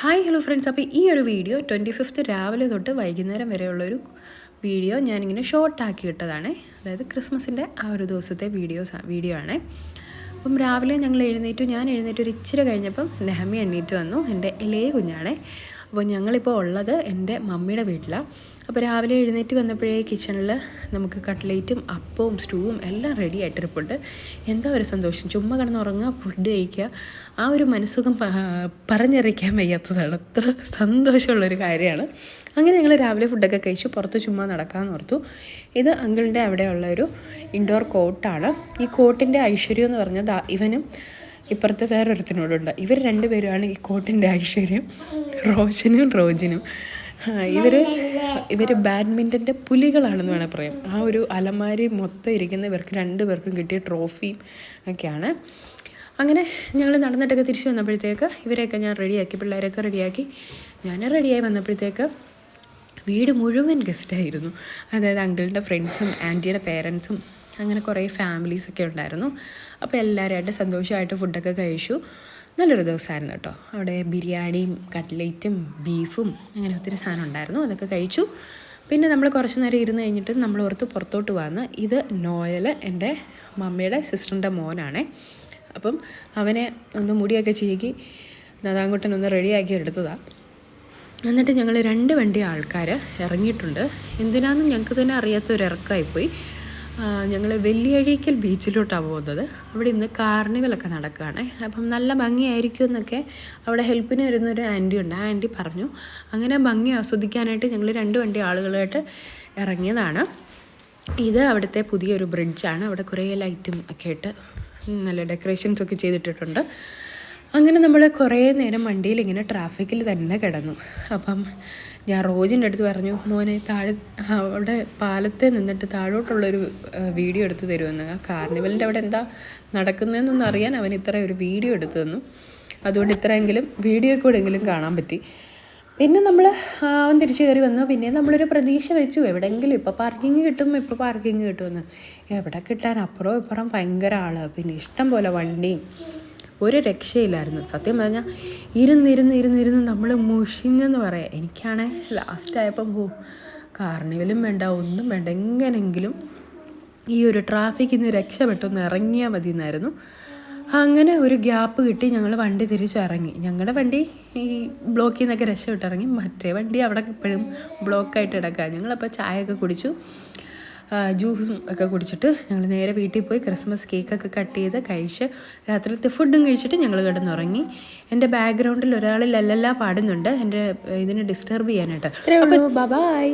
Hi hello friends അപ്പോൾ ഈ ഒരു വീഡിയോ ട്വന്റി ഫിഫ്ത്ത് രാവിലെ തൊട്ട് വൈകുന്നേരം വരെയുള്ളൊരു വീഡിയോ ഞാനിങ്ങനെ ഷോർട്ടാക്കി ഇട്ടതാണ്. അതായത് ക്രിസ്മസിന്റെ ആ ഒരു ദിവസത്തെ വീഡിയോസ് വീഡിയോ ആണ്. അപ്പം രാവിലെ ഞങ്ങൾ എഴുന്നേറ്റു. ഞാൻ എഴുന്നേറ്റ് ഒരു ഇച്ചിരി കഴിഞ്ഞപ്പം നെഹമി എണ്ണീറ്റ് വന്നു. എന്റെ ഇലേ കുഞ്ഞാണേ. അപ്പോൾ ഞങ്ങളിപ്പോൾ ഉള്ളത് എന്റെ മമ്മിയുടെ വീട്ടിലാണ്. അപ്പോൾ രാവിലെ എഴുന്നേറ്റ് വന്നപ്പോഴേ കിച്ചണിൽ നമുക്ക് കട്ട്ലേറ്റും അപ്പവും സ്റ്റൂവും എല്ലാം റെഡി ആയിട്ടിരിപ്പുണ്ട് എന്താ ഒരു സന്തോഷം. ചുമ്മാ കിടന്നുറങ്ങുക ഫുഡ് കഴിക്കുക. ആ ഒരു മനസ്സുഖം പറഞ്ഞറിയിക്കാൻ വയ്യാത്തതാണ്. അത്ര സന്തോഷമുള്ളൊരു കാര്യമാണ്. അങ്ങനെ ഞങ്ങൾ രാവിലെ ഫുഡൊക്കെ കഴിച്ചു. പുറത്ത് ചുമ്മാ നടക്കാമെന്ന് ഓർത്തു. ഇത് അങ്കിളിന്റെ അവിടെയുള്ള ഒരു ഇൻഡോർ കോട്ടാണ് ഈ കോട്ടിന്റെ ഐശ്വര്യം എന്ന് പറഞ്ഞാൽ ഇവനും ഇപ്പുറത്ത് വേറൊരുത്തിനോടുണ്ട്. ഇവർ രണ്ടുപേരുമാണ് ഈ കോട്ടിന്റെ ഐശ്വര്യം. റോഷനും റോജിനും. ഇവർ ഇവർ ബാഡ്മിന്റന്റെ പുലികളാണെന്ന് വേണേൽ പറയാം. ആ ഒരു അലമാരി മൊത്തം ഇരിക്കുന്ന ഇവർക്ക് കിട്ടിയ ട്രോഫിയും ഒക്കെയാണ്. അങ്ങനെ ഞങ്ങൾ നടന്നിട്ടൊക്കെ തിരിച്ചു വന്നപ്പോഴത്തേക്ക് ഇവരെയൊക്കെ ഞാൻ റെഡിയാക്കി പിള്ളേരൊക്കെ റെഡിയാക്കി. ഞാൻ റെഡിയായി വന്നപ്പോഴത്തേക്ക് വീട് മുഴുവൻ ഗസ്റ്റായിരുന്നു. അതായത് അങ്കിളിന്റെ ഫ്രണ്ട്സും ആന്റിയുടെ പേരൻസും അങ്ങനെ കുറേ ഫാമിലീസൊക്കെ ഉണ്ടായിരുന്നു. അപ്പോൾ എല്ലാവരുമായിട്ട് സന്തോഷമായിട്ട് ഫുഡൊക്കെ കഴിച്ചു. നല്ലൊരു ദിവസമായിരുന്നു കേട്ടോ. അവിടെ ബിരിയാണിയും കട്ട്ലേറ്റും ബീഫും അങ്ങനെ ഒത്തിരി സാധനം ഉണ്ടായിരുന്നു. അതൊക്കെ കഴിച്ചു. പിന്നെ നമ്മൾ കുറച്ച് നേരം ഇരുന്ന് കഴിഞ്ഞിട്ട് നമ്മൾ ഓർത്ത് പുറത്തോട്ട് വന്ന് ഇത് നോയൽ എന്റെ മമ്മിയുടെ സിസ്റ്ററിന്റെ മോനാണേ. അപ്പം അവനെ ഒന്ന് മുടിയൊക്കെ ചെയ്യുകി നദാങ്കുട്ടൻ ഒന്ന് റെഡിയാക്കി എടുത്തതാണ് എന്നിട്ട് ഞങ്ങൾ രണ്ട് വണ്ടി ആൾക്കാർ ഇറങ്ങിയിട്ടുണ്ട്. എന്തിനാന്ന് ഞങ്ങൾക്ക് തന്നെ അറിയാത്ത ഒരു ഞങ്ങൾ വെള്ളിയഴീക്കൽ ബീച്ചിലോട്ടാണ് പോകുന്നത്. അവിടെ ഇന്ന് കാർണിവലൊക്കെ നടക്കുകയാണ്. അപ്പം നല്ല ഭംഗിയായിരിക്കും എന്നൊക്കെ അവിടെ ഹെൽപ്പിന് വരുന്നൊരു ആന്റി ഉണ്ട്. ആ ആന്റി പറഞ്ഞു അങ്ങനെ ഭംഗി ആസ്വദിക്കാനായിട്ട് ഞങ്ങൾ രണ്ട് വണ്ടി ആളുകളായിട്ട് ഇറങ്ങിയതാണ്. ഇത് അവിടുത്തെ പുതിയൊരു ബ്രിഡ്ജാണ്. അവിടെ കുറേ ലൈറ്റും ഒക്കെ ഇട്ട് നല്ല ഡെക്കറേഷൻസ് ഒക്കെ ചെയ്തിട്ടിട്ടുണ്ട്. അങ്ങനെ നമ്മൾ കുറേ നേരം വണ്ടിയിൽ ഇങ്ങനെ ട്രാഫിക്കിൽ തന്നെ കിടന്നു. അപ്പം ഞാൻ റോജിന്റെ അടുത്ത് പറഞ്ഞു മോനെ താഴെ അവിടെ പാലത്തെ നിന്നിട്ട് താഴോട്ടുള്ളൊരു വീഡിയോ എടുത്ത് തരുമെന്ന്. ആ കാർണിവലിന്റെ അവിടെ എന്താ നടക്കുന്നതെന്നൊന്നും അറിയാൻ അവൻ ഇത്ര ഒരു വീഡിയോ എടുത്തു തന്നു. അതുകൊണ്ട് ഇത്രയെങ്കിലും വീഡിയോ കൂടെ എങ്കിലും കാണാൻ പറ്റി. പിന്നെ നമ്മൾ അവൻ തിരിച്ചു കയറി വന്നു. പിന്നെ നമ്മളൊരു പ്രതീക്ഷ വെച്ചു. എവിടെയെങ്കിലും ഇപ്പോൾ പാർക്കിംഗ് കിട്ടും ഇപ്പോൾ പാർക്കിംഗ് കിട്ടുമെന്ന്. എവിടെ കിട്ടാൻ അപ്പുറം ഇപ്പുറം ഭയങ്കര ആൾ. പിന്നെ ഇഷ്ടം പോലെ വണ്ടിയും ഒരു രക്ഷയില്ലായിരുന്നു. സത്യം പറഞ്ഞാൽ ഇരുന്നിരുന്ന് ഇരുന്നിരുന്ന് നമ്മൾ മുഷിഞ്ഞെന്ന് പറയാം. എനിക്കാണേ ലാസ്റ്റ് ആയപ്പം കാർണിവലും വേണ്ട ഒന്നും വേണ്ട എങ്ങനെങ്കിലും ഈ ഒരു ട്രാഫിക്കിൽ നിന്ന് രക്ഷപ്പെട്ടൊന്ന് ഇറങ്ങിയാൽ മതി എന്നായിരുന്നു അങ്ങനെ ഒരു ഗ്യാപ്പ് കിട്ടി ഞങ്ങൾ വണ്ടി തിരിച്ചിറങ്ങി. ഞങ്ങളുടെ വണ്ടി ഈ ബ്ലോക്കിൽ നിന്നൊക്കെ രക്ഷപ്പെട്ടിറങ്ങി. മറ്റേ വണ്ടി അവിടെ ഇപ്പോഴും ബ്ലോക്കായിട്ട് കിടക്കുക ഞങ്ങളപ്പോൾ ചായയൊക്കെ കുടിച്ചു. ജ്യൂസും ഒക്കെ കുടിച്ചിട്ട് ഞങ്ങൾ നേരെ വീട്ടിൽ പോയി ക്രിസ്മസ് കേക്കൊക്കെ കട്ട് ചെയ്ത് കഴിച്ച് രാത്രിയിലത്തെ ഫുഡും കഴിച്ചിട്ട് ഞങ്ങൾ കിടന്നുറങ്ങി. എന്റെ ബാക്ക്ഗ്രൗണ്ടിൽ ഒരാൾ ലല്ലല്ല പാടുന്നുണ്ട്. എന്റെ ഇതിനെ ഡിസ്റ്റർബ് ചെയ്യാനായിട്ട്. അപ്പോൾ ബൈ